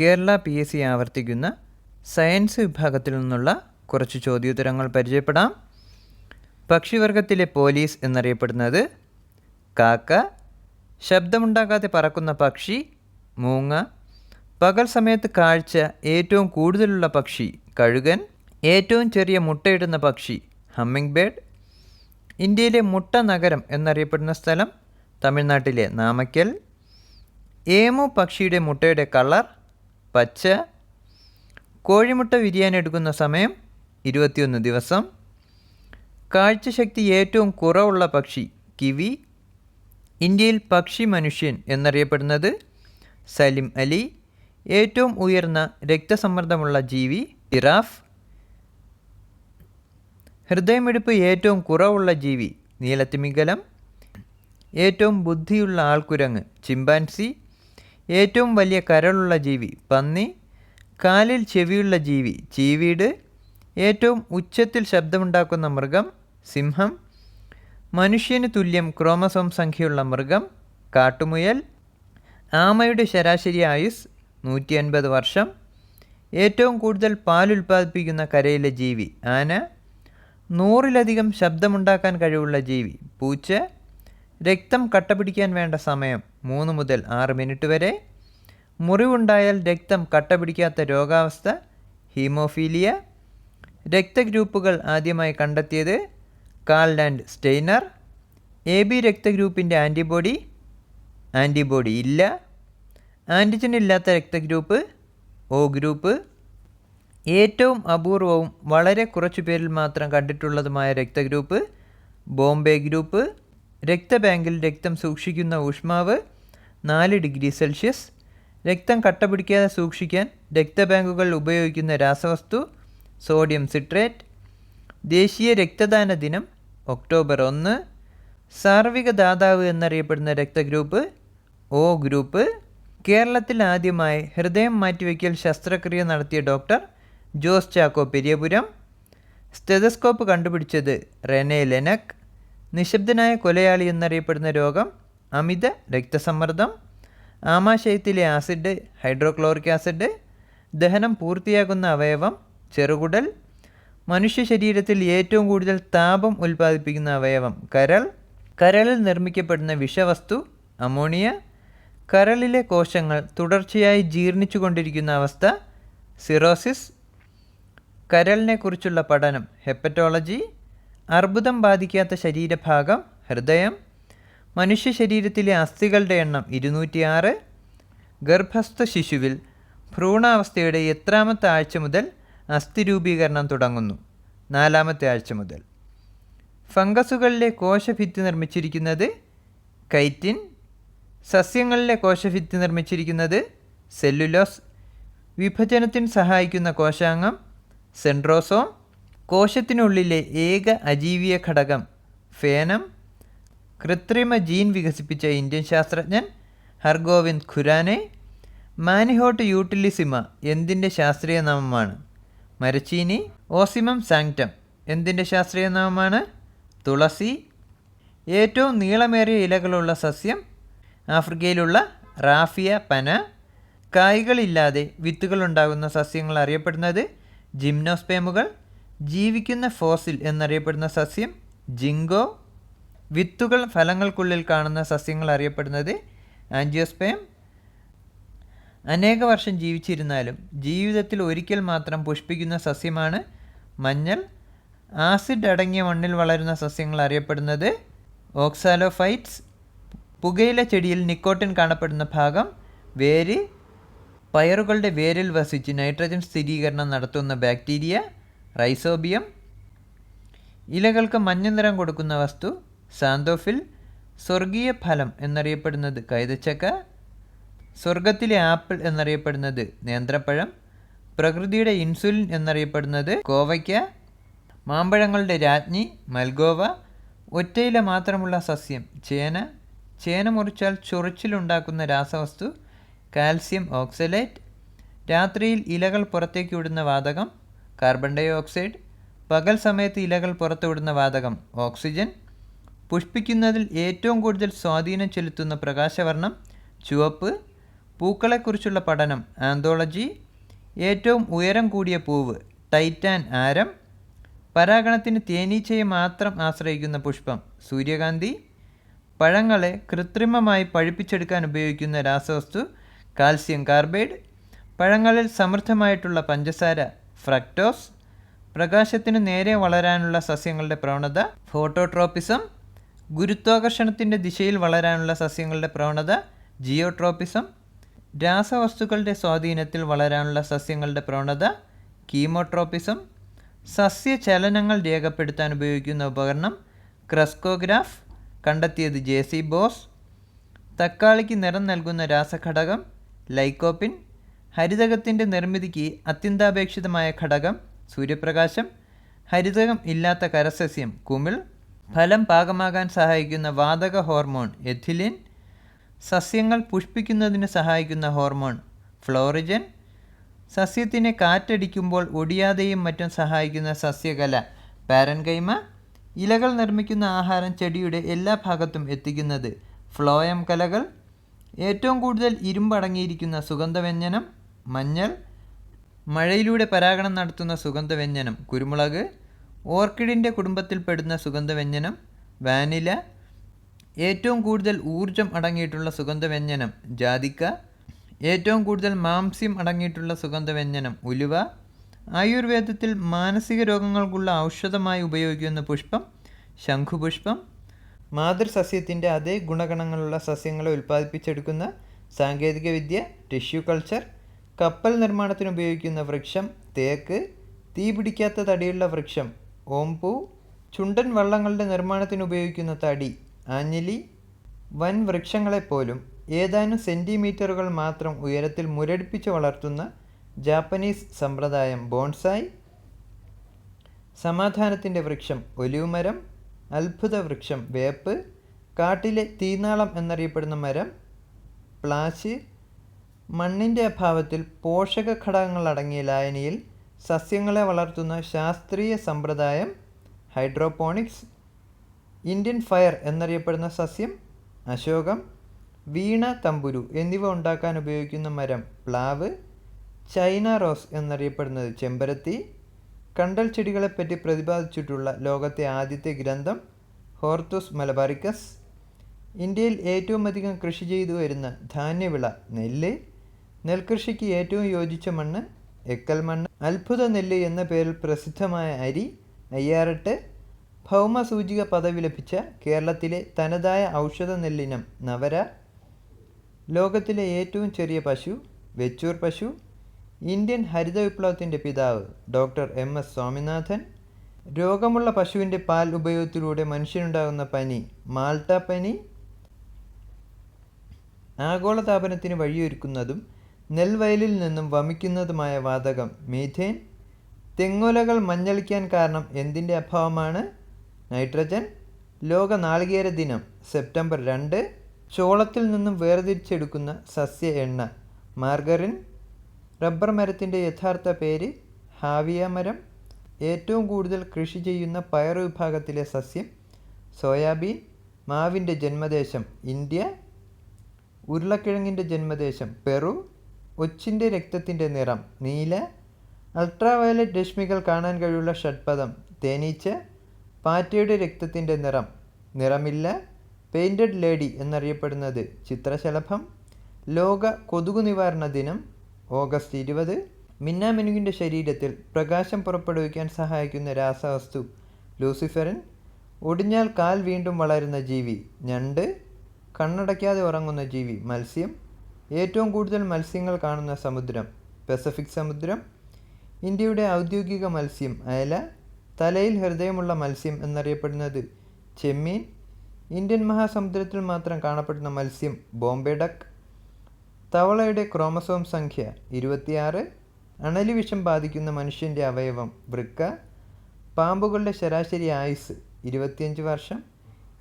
Kerala P S C ആവർത്തിക്കുന്ന science വിഭാഗത്തിൽ നിന്നുള്ള കുറച്ച് ചോദ്യോത്തരങ്ങൾ പരിചയപ്പെടാം. പക്ഷിവർഗത്തിലെ പോലീസ് എന്നറിയപ്പെടുന്നത് കാക്ക ശബ്ദമുണ്ടാകാതെ പറക്കുന്ന പക്ഷി മൂങ്ങ പകൽ സമയത്ത് കാഴ്ച ഏറ്റവും കൂടുതലുള്ള പക്ഷി കഴുകൻ ഏറ്റവും ചെറിയ മുട്ടയിടുന്ന പക്ഷി ഹമ്മിങ് ബേർഡ് ഇന്ത്യയിലെ മുട്ട നഗരം എന്നറിയപ്പെടുന്ന സ്ഥലം തമിഴ്നാട്ടിലെ നാമക്കൽ ഏമു പക്ഷിയുടെ മുട്ടയുടെ കളർ പച്ച. കോഴിമുട്ട വിരിയാനെടുക്കുന്ന സമയം ഇരുപത്തിയൊന്ന് ദിവസം. കാഴ്ചശക്തി ഏറ്റവും കുറവുള്ള പക്ഷി കിവി. ഇന്ത്യയിൽ പക്ഷി മനുഷ്യൻ എന്നറിയപ്പെടുന്നത് സലിം അലി. ഏറ്റവും ഉയർന്ന രക്തസമ്മർദ്ദമുള്ള ജീവി ജിറാഫ്. ഹൃദയമിടിപ്പ് ഏറ്റവും കുറവുള്ള ജീവി നീലത്തിമിംഗലം. ഏറ്റവും ബുദ്ധിയുള്ള ആൾക്കുരങ്ങ് ചിമ്പാൻസി. ഏറ്റവും വലിയ കരളുള്ള ജീവി പന്നി കാലിൽ ചെവിയുള്ള ജീവി ചീവീട് ഏറ്റവും ഉച്ചത്തിൽ ശബ്ദമുണ്ടാക്കുന്ന മൃഗം സിംഹം മനുഷ്യന് തുല്യം ക്രോമസോം സംഖ്യയുള്ള മൃഗം കാട്ടുമുയൽ ആമയുടെ ശരാശരി ആയുസ് നൂറ്റി അൻപത് വർഷം ഏറ്റവും കൂടുതൽ പാൽ ഉൽപ്പാദിപ്പിക്കുന്ന കരയിലെ ജീവി ആന നൂറിലധികം ശബ്ദമുണ്ടാക്കാൻ കഴിവുള്ള ജീവി പൂച്ച രക്തം കട്ടപിടിക്കാൻ വേണ്ട സമയം മൂന്ന് മുതൽ ആറ് മിനിറ്റ് വരെ. മുറിവുണ്ടായാൽ രക്തം കട്ടപിടിക്കാത്ത രോഗാവസ്ഥ ഹീമോഫീലിയ. രക്തഗ്രൂപ്പുകൾ ആദ്യമായി കണ്ടെത്തിയത് Karl Landsteiner. A B രക്തഗ്രൂപ്പിന്റെ ആന്റിബോഡി ആന്റിബോഡി ഇല്ല. ആന്റിജൻ ഇല്ലാത്ത രക്തഗ്രൂപ്പ് ഒ ഗ്രൂപ്പ്. ഏറ്റവും അപൂർവവും വളരെ കുറച്ചു പേരിൽ മാത്രം കണ്ടിട്ടുള്ളതുമായ രക്തഗ്രൂപ്പ് ബോംബെ ഗ്രൂപ്പ്. രക്തബാങ്കിൽ രക്തം സൂക്ഷിക്കുന്ന ഊഷ്മാവ് നാല് ഡിഗ്രി സെൽഷ്യസ്. രക്തം കട്ട പിടിക്കാതെ സൂക്ഷിക്കാൻ രക്തബാങ്കുകൾ ഉപയോഗിക്കുന്ന രാസവസ്തു സോഡിയം സിട്രേറ്റ്. ദേശീയ രക്തദാന ദിനം ഒക്ടോബർ ഒന്ന്. സാർവിക ദാതാവ് എന്നറിയപ്പെടുന്ന രക്തഗ്രൂപ്പ് ഒ ഗ്രൂപ്പ്. കേരളത്തിൽ ആദ്യമായി ഹൃദയം മാറ്റിവെക്കൽ ശസ്ത്രക്രിയ നടത്തിയ ഡോക്ടർ ജോസ് ചാക്കോ പെരിയപുരം. സ്റ്റെതസ്കോപ്പ് കണ്ടുപിടിച്ചത് റെനെ ലെനക്. നിശബ്ദനായ കൊലയാളി എന്നറിയപ്പെടുന്ന രോഗം അമിത രക്തസമ്മർദ്ദം ആമാശയത്തിലെ ആസിഡ് ഹൈഡ്രോക്ലോറിക് ആസിഡ് ദഹനം പൂർത്തിയാകുന്ന അവയവം ചെറുകുടൽ മനുഷ്യ ശരീരത്തിൽ ഏറ്റവും കൂടുതൽ താപം ഉൽപ്പാദിപ്പിക്കുന്ന അവയവം കരൾ കരളിൽ നിർമ്മിക്കപ്പെടുന്ന വിഷവസ്തു അമോണിയ കരളിലെ കോശങ്ങൾ തുടർച്ചയായി ജീർണിച്ചു കൊണ്ടിരിക്കുന്ന അവസ്ഥ സിറോസിസ് കരളിനെക്കുറിച്ചുള്ള പഠനം ഹെപ്പറ്റോളജി അർബുദം ബാധിക്കാത്ത ശരീരഭാഗം ഹൃദയം മനുഷ്യ ശരീരത്തിലെ അസ്ഥികളുടെ എണ്ണം ഇരുന്നൂറ്റിയാറ് ഗർഭസ്ഥ ശിശുവിൽ ഭ്രൂണാവസ്ഥയുടെ എത്രാമത്തെ ആഴ്ച മുതൽ അസ്ഥി രൂപീകരണം തുടങ്ങുന്നു. നാലാമത്തെ ആഴ്ച മുതൽ. ഫംഗസുകളിലെ കോശഭിത്തി നിർമ്മിച്ചിരിക്കുന്നത് കൈറ്റിൻ സസ്യങ്ങളിലെ കോശഭിത്തി നിർമ്മിച്ചിരിക്കുന്നത് സെല്ലുലോസ് വിഭജനത്തിന് സഹായിക്കുന്ന കോശാംഗം സെൻട്രോസോം കോശത്തിനുള്ളിലെ ഏക അജീവിയ ഘടകം ഫേനം. കൃത്രിമ ജീൻ വികസിപ്പിച്ച ഇന്ത്യൻ ശാസ്ത്രജ്ഞൻ ഹർഗോവിന്ദ് ഖുരാനെ. മാനിഹോട്ട് യൂട്ടിലിസിമ എന്തിന്റെ ശാസ്ത്രീയ നാമമാണ്? മരച്ചീനി. ഓസിമം സാങ്റ്റം എന്തിന്റെ ശാസ്ത്രീയ നാമമാണ്? തുളസി. ഏറ്റവും നീളമേറിയ ഇലകളുള്ള സസ്യം ആഫ്രിക്കയിലുള്ള റാഫിയ പന. കായ്കളില്ലാതെ വിത്തുകളുണ്ടാകുന്ന സസ്യങ്ങൾ അറിയപ്പെടുന്നത് ജിംനോസ്പേമുകൾ. ജീവിക്കുന്ന ഫോസിൽ എന്നറിയപ്പെടുന്ന സസ്യം ജിങ്കോ. വിത്തുകൾ ഫലങ്ങൾക്കുള്ളിൽ കാണുന്ന സസ്യങ്ങൾ അറിയപ്പെടുന്നത് ആൻജിയോസ്പേം. അനേക വർഷം ജീവിച്ചിരുന്നാലും ജീവിതത്തിൽ ഒരിക്കൽ മാത്രം പുഷ്പിക്കുന്ന സസ്യമാണ് മഞ്ഞൾ. ആസിഡ് അടങ്ങിയ മണ്ണിൽ വളരുന്ന സസ്യങ്ങൾ അറിയപ്പെടുന്നത് ഓക്സാലോഫൈറ്റ്സ്. പുകയില ചെടിയിൽ നിക്കോട്ടിൻ കാണപ്പെടുന്ന ഭാഗം വേര്. പയറുകളുടെ വേരിൽ വസിച്ച് നൈട്രജൻ സ്ഥിരീകരണം നടത്തുന്ന ബാക്ടീരിയ. റൈസോബിയം. ഇലകൾക്ക് മഞ്ഞ നിറം കൊടുക്കുന്ന വസ്തു സാന്തോഫിൽ സ്വർഗീയ ഫലം എന്നറിയപ്പെടുന്നത് കൈതച്ചക്ക സ്വർഗത്തിലെ ആപ്പിൾ എന്നറിയപ്പെടുന്നത് നേന്ത്രപ്പഴം പ്രകൃതിയുടെ ഇൻസുലിൻ എന്നറിയപ്പെടുന്നത് കോവയ്ക്ക മാമ്പഴങ്ങളുടെ രാജ്ഞി മൽഗോവ ഒറ്റയില മാത്രമുള്ള സസ്യം ചേന ചേന മുറിച്ചാൽ ചൊറിച്ചിലുണ്ടാക്കുന്ന രാസവസ്തു കാൽസ്യം ഓക്സലേറ്റ് രാത്രിയിൽ ഇലകൾ പുറത്തേക്ക് വിടുന്ന വാതകം കാർബൺ ഡൈ ഓക്സൈഡ് പകൽ സമയത്ത് ഇലകൾ പുറത്തുവിടുന്ന വാതകം ഓക്സിജൻ. പുഷ്പിക്കുന്നതിൽ ഏറ്റവും കൂടുതൽ സ്വാധീനം ചെലുത്തുന്ന പ്രകാശവർണം ചുവപ്പ്. പൂക്കളെക്കുറിച്ചുള്ള പഠനം ആന്തോളജി. ഏറ്റവും ഉയരം കൂടിയ പൂവ് ടൈറ്റാൻ ആരം. പരാഗണത്തിന് തേനീച്ചയെ മാത്രം ആശ്രയിക്കുന്ന പുഷ്പം സൂര്യകാന്തി. പഴങ്ങളെ കൃത്രിമമായി പഴുപ്പിച്ചെടുക്കാൻ ഉപയോഗിക്കുന്ന രാസവസ്തു കാൽസ്യം കാർബൈഡ്. പഴങ്ങളിൽ സമൃദ്ധമായിട്ടുള്ള പഞ്ചസാര ഫ്രക്ടോസ് പ്രകാശത്തിന് നേരെ വളരാനുള്ള സസ്യങ്ങളുടെ പ്രവണത ഫോട്ടോട്രോപ്പിസം ഗുരുത്വാകർഷണത്തിന്റെ ദിശയിൽ വളരാനുള്ള സസ്യങ്ങളുടെ പ്രവണത ജിയോട്രോപ്പിസം രാസവസ്തുക്കളുടെ സ്വാധീനത്തിൽ വളരാനുള്ള സസ്യങ്ങളുടെ പ്രവണത കീമോട്രോപ്പിസം സസ്യചലനങ്ങൾ രേഖപ്പെടുത്താൻ ഉപയോഗിക്കുന്ന ഉപകരണം ക്രസ്കോഗ്രാഫ് കണ്ടെത്തിയത് ജെ സി ബോസ് തക്കാളിക്ക് നിറം നൽകുന്ന രാസഘടകം ലൈക്കോപ്പിൻ ഹരിതകത്തിന്റെ നിർമ്മിതിക്ക് അത്യന്താപേക്ഷിതമായ ഘടകം സൂര്യപ്രകാശം ഹരിതകം ഇല്ലാത്ത കരസസ്യം കുമിൾ ഫലം പാകമാകാൻ സഹായിക്കുന്ന വാതക ഹോർമോൺ എഥിലിൻ സസ്യങ്ങൾ പുഷ്പിക്കുന്നതിന് സഹായിക്കുന്ന ഹോർമോൺ ഫ്ലോറിജൻ സസ്യത്തിനെ കാറ്റടിക്കുമ്പോൾ ഒടിയാതെയും മറ്റും സഹായിക്കുന്ന സസ്യകല പാരൻകൈമ ഇലകൾ നിർമ്മിക്കുന്ന ആഹാരം ചെടിയുടെ എല്ലാ ഭാഗത്തും എത്തിക്കുന്നത് ഫ്ലോയം കലകൾ ഏറ്റവും കൂടുതൽ ഇരുമ്പടങ്ങിയിരിക്കുന്ന സുഗന്ധവ്യഞ്ജനം മഞ്ഞൾ മഴയിലൂടെ പരാഗണം നടത്തുന്ന സുഗന്ധവ്യഞ്ജനം കുരുമുളക് ഓർക്കിഡിന്റെ കുടുംബത്തിൽപ്പെടുന്ന സുഗന്ധവ്യഞ്ജനം വാനില ഏറ്റവും കൂടുതൽ ഊർജം അടങ്ങിയിട്ടുള്ള സുഗന്ധവ്യഞ്ജനം ജാതിക്ക ഏറ്റവും കൂടുതൽ മാംസ്യം അടങ്ങിയിട്ടുള്ള സുഗന്ധവ്യഞ്ജനം ഉലുവ ആയുർവേദത്തിൽ മാനസിക രോഗങ്ങൾക്കുള്ള ഔഷധമായി ഉപയോഗിക്കുന്ന പുഷ്പം ശംഖുപുഷ്പം മാതൃസസ്യത്തിന്റെ അതേ ഗുണഗണങ്ങളുള്ള സസ്യങ്ങളെ ഉൽപ്പാദിപ്പിച്ചെടുക്കുന്ന സാങ്കേതികവിദ്യ ടിഷ്യൂ കൾച്ചർ കപ്പൽ നിർമ്മാണത്തിന് ഉപയോഗിക്കുന്ന വൃക്ഷം തേക്ക് തീ പിടിക്കാത്ത തടിയുള്ള വൃക്ഷം ഓംപൂ ചുണ്ടൻ വള്ളങ്ങളുടെ നിർമ്മാണത്തിന് ഉപയോഗിക്കുന്ന തടി ആഞ്ഞലി വൻ വൃക്ഷങ്ങളെപ്പോലും ഏതാനും സെന്റിമീറ്ററുകൾ മാത്രം ഉയരത്തിൽ മുരടിപ്പിച്ച് വളർത്തുന്ന ജാപ്പനീസ് സമ്പ്രദായം ബോൺസായി. സമാധാനത്തിന്റെ വൃക്ഷം ഒലിവുമരം അത്ഭുത വൃക്ഷം വേപ്പ് കാട്ടിലെ തീനാളം എന്നറിയപ്പെടുന്ന മരം പ്ലാശ് മണ്ണിന്റെ അഭാവത്തിൽ പോഷക ഘടകങ്ങൾ അടങ്ങിയ ലായനിയിൽ സസ്യങ്ങളെ വളർത്തുന്ന ശാസ്ത്രീയ സമ്പ്രദായം ഹൈഡ്രോപോണിക്സ് ഇന്ത്യൻ ഫയർ എന്നറിയപ്പെടുന്ന സസ്യം അശോകം വീണ തമ്പുരു എന്നിവ ഉണ്ടാക്കാൻ ഉപയോഗിക്കുന്ന മരം പ്ലാവ് ചൈന റോസ് എന്നറിയപ്പെടുന്നത് ചെമ്പരത്തി കണ്ടൽ ചെടികളെപ്പറ്റി പ്രതിപാദിച്ചിട്ടുള്ള ലോകത്തെ ആദ്യത്തെ ഗ്രന്ഥം ഹോർത്തൂസ് മലബാറിക്കസ് ഇന്ത്യയിൽ ഏറ്റവും അധികം കൃഷി ചെയ്തു വരുന്ന ധാന്യവിള നെല്ല് നെൽകൃഷിക്ക് ഏറ്റവും യോജിച്ച മണ്ണ് എക്കൽ മണ്ണ്. അത്ഭുത നെല്ല് എന്ന പേരിൽ പ്രസിദ്ധമായ അരി അയ്യാറെട്ട് ഭൗമസൂചിക പദവി ലഭിച്ച കേരളത്തിലെ തനതായ ഔഷധ നെല്ലിനം നവര. ലോകത്തിലെ ഏറ്റവും ചെറിയ പശു വെച്ചൂർ പശു. ഇന്ത്യൻ ഹരിത വിപ്ലവത്തിന്റെ പിതാവ് ഡോക്ടർ എം എസ് സ്വാമിനാഥൻ. രോഗമുള്ള പശുവിന്റെ പാൽ ഉപയോഗത്തിലൂടെ മനുഷ്യനുണ്ടാകുന്ന പനി മാൾട്ട പനി. ആഗോളതാപനത്തിന് വഴിയൊരുക്കുന്നതും നെൽവയലിൽ നിന്നും വമിക്കുന്നതുമായ വാതകം മീഥേൻ. തെങ്ങോലകൾ മഞ്ഞളിക്കാൻ കാരണം എന്തിന്റെ അഭാവമാണ്? നൈട്രജൻ. ലോക നാളികേര ദിനം സെപ്റ്റംബർ രണ്ട്. ചോളത്തിൽ നിന്നും വേർതിരിച്ചെടുക്കുന്ന സസ്യ എണ്ണ മാർഗറിൻ. റബ്ബർ മരത്തിന്റെ യഥാർത്ഥ പേര് ഹാവിയ മരം. ഏറ്റവും കൂടുതൽ കൃഷി ചെയ്യുന്ന പയർ വിഭാഗത്തിലെ സസ്യം സോയാബീൻ. മാവിന്റെ ജന്മദേശം ഇന്ത്യ. ഉരുളക്കിഴങ്ങിന്റെ ജന്മദേശം പെറു. ഒച്ചിന്റെ രക്തത്തിന്റെ നിറം നീല അൾട്രാവയലറ്റ് രശ്മികൾ കാണാൻ കഴിവുള്ള ഷഡ്പദം തേനീച്ച പാറ്റയുടെ രക്തത്തിന്റെ നിറം നിറമില്ല പെയിന്റഡ് ലേഡി എന്നറിയപ്പെടുന്നത് ചിത്രശലഭം ലോക കൊതുകു നിവാരണ ദിനം ഓഗസ്റ്റ് ഇരുപത് മിന്നാമിനുകിന്റെ ശരീരത്തിൽ പ്രകാശം പുറപ്പെടുവിക്കാൻ സഹായിക്കുന്ന രാസവസ്തു ലൂസിഫറിൻ ഒടിഞ്ഞാൽ കാൽ വീണ്ടും വളരുന്ന ജീവി ഞണ്ട് കണ്ണടയ്ക്കാതെ ഉറങ്ങുന്ന ജീവി മത്സ്യം ഏറ്റവും കൂടുതൽ മത്സ്യങ്ങൾ കാണുന്ന സമുദ്രം പസഫിക് സമുദ്രം ഇന്ത്യയുടെ ഔദ്യോഗിക മത്സ്യം അയല തലയിൽ ഹൃദയമുള്ള മത്സ്യം എന്നറിയപ്പെടുന്നത് ചെമ്മീൻ ഇന്ത്യൻ മഹാസമുദ്രത്തിൽ മാത്രം കാണപ്പെടുന്ന മത്സ്യം ബോംബെ ഡക്ക് തവളയുടെ ക്രോമസോം സംഖ്യ ഇരുപത്തിയാറ് അണലി വിഷം ബാധിക്കുന്ന മനുഷ്യന്റെ അവയവം വൃക്ക പാമ്പുകളുടെ ശരാശരി ആയുസ് ഇരുപത്തിയഞ്ച് വർഷം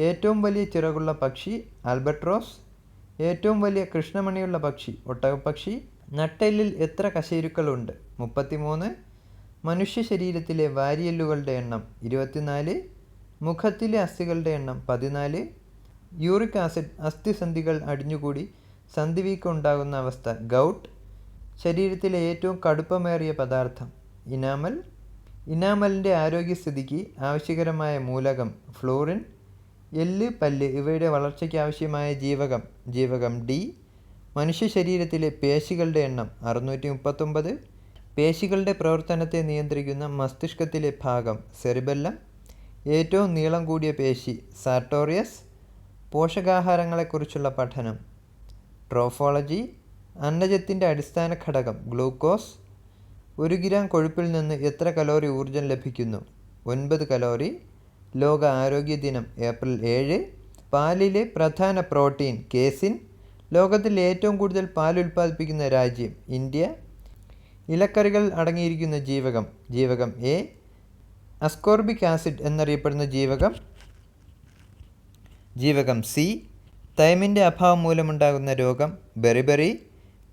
ഏറ്റവും വലിയ ചിറകുള്ള പക്ഷി ആൽബട്രോസ് ഏറ്റവും വലിയ കൃഷ്ണമണിയുള്ള പക്ഷി ഒട്ടകപ്പക്ഷി നട്ടെല്ലിൽ എത്ര കശേരുക്കളുണ്ട്? മുപ്പത്തിമൂന്ന്. മനുഷ്യ ശരീരത്തിലെ വാരിയെല്ലുകളുടെ എണ്ണം ഇരുപത്തിനാല്. മുഖത്തിലെ അസ്ഥികളുടെ എണ്ണം പതിനാല്. യൂറിക് ആസിഡ് അസ്ഥിസന്ധികൾ അടിഞ്ഞുകൂടി സന്ധിവീക്കം ഉണ്ടാകുന്ന അവസ്ഥ ഗൗട്ട്. ശരീരത്തിലെ ഏറ്റവും കടുപ്പമേറിയ പദാർത്ഥം ഇനാമൽ. ഇനാമലിന്റെ ആരോഗ്യസ്ഥിതിക്ക് ആവശ്യകരമായ മൂലകം ഫ്ലൂറിൻ. എല്ല് പല്ല് ഇവയുടെ വളർച്ചയ്ക്ക് ആവശ്യമായ ജീവകം ജീവകം ഡി. മനുഷ്യ ശരീരത്തിലെ പേശികളുടെ എണ്ണം അറുന്നൂറ്റി മുപ്പത്തൊമ്പത് പേശികളുടെ പ്രവർത്തനത്തെ നിയന്ത്രിക്കുന്ന മസ്തിഷ്കത്തിലെ ഭാഗം സെറിബെല്ലം. ഏറ്റവും നീളം കൂടിയ പേശി സാർട്ടോറിയസ്. പോഷകാഹാരങ്ങളെക്കുറിച്ചുള്ള പഠനം. ട്രോഫോളജി. അന്നജത്തിന്റെ അടിസ്ഥാന ഘടകം ഗ്ലൂക്കോസ്. ഒരു ഗ്രാം കൊഴുപ്പിൽ നിന്ന് എത്ര കലോറി ഊർജം ലഭിക്കുന്നു? ഒൻപത് കലോറി. ലോക ആരോഗ്യ ദിനം ഏപ്രിൽ ഏഴ്. പാലിലെ പ്രധാന പ്രോട്ടീൻ കേസിൻ ലോകത്തിൽ ഏറ്റവും കൂടുതൽ പാൽ ഉൽപ്പാദിപ്പിക്കുന്ന രാജ്യം ഇന്ത്യ. ഇലക്കറികൾ അടങ്ങിയിരിക്കുന്ന ജീവകം ജീവകം എ. അസ്കോർബിക് ആസിഡ് എന്നറിയപ്പെടുന്ന ജീവകം ജീവകം സി. തൈമിന്റെ അഭാവം മൂലമുണ്ടാകുന്ന രോഗം ബെറിബെറി.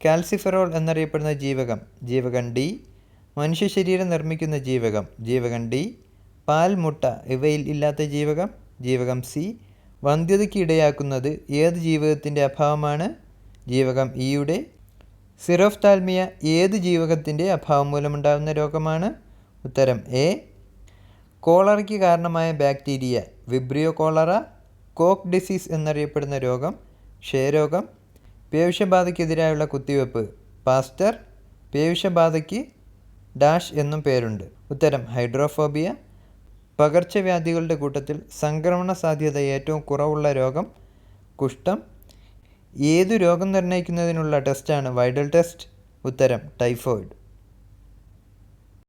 കാൽസിഫെറോൾ എന്നറിയപ്പെടുന്ന ജീവകം ജീവകം ഡി. മനുഷ്യ ശരീരം നിർമ്മിക്കുന്ന ജീവകം ജീവകം ഡി. പാൽ മുട്ട ഇവയിൽ ഇല്ലാത്ത ജീവകം ജീവകം സി. വന്ധ്യതയ്ക്ക് ഇടയാക്കുന്നത് ഏത് ജീവകത്തിന്റെ അഭാവമാണ്? ജീവകം ഇയുടെ സിറോഫ്താൽമിയ ഏത് ജീവകത്തിന്റെ അഭാവം മൂലമുണ്ടാകുന്ന രോഗമാണ്? ഉത്തരം എ കോളറയ്ക്ക് കാരണമായ bacteria Vibrio cholera Koch disease എന്നറിയപ്പെടുന്ന രോഗം ക്ഷയരോഗം പേവിഷബാധയ്ക്കെതിരായുള്ള കുത്തിവെപ്പ് പാസ്റ്റർ പേവിഷബാധയ്ക്ക് ഡാഷ് എന്നും പേരുണ്ട്. ഉത്തരം ഹൈഡ്രോഫോബിയ പകർച്ചവ്യാധികളുടെ കൂട്ടത്തിൽ സംക്രമണ സാധ്യത ഏറ്റവും കുറവുള്ള രോഗം കുഷ്ഠം. ഏതു രോഗം നിർണയിക്കുന്നതിനുള്ള ടെസ്റ്റാണ് വൈഡൽ ടെസ്റ്റ്. ഉത്തരം ടൈഫോയിഡ്.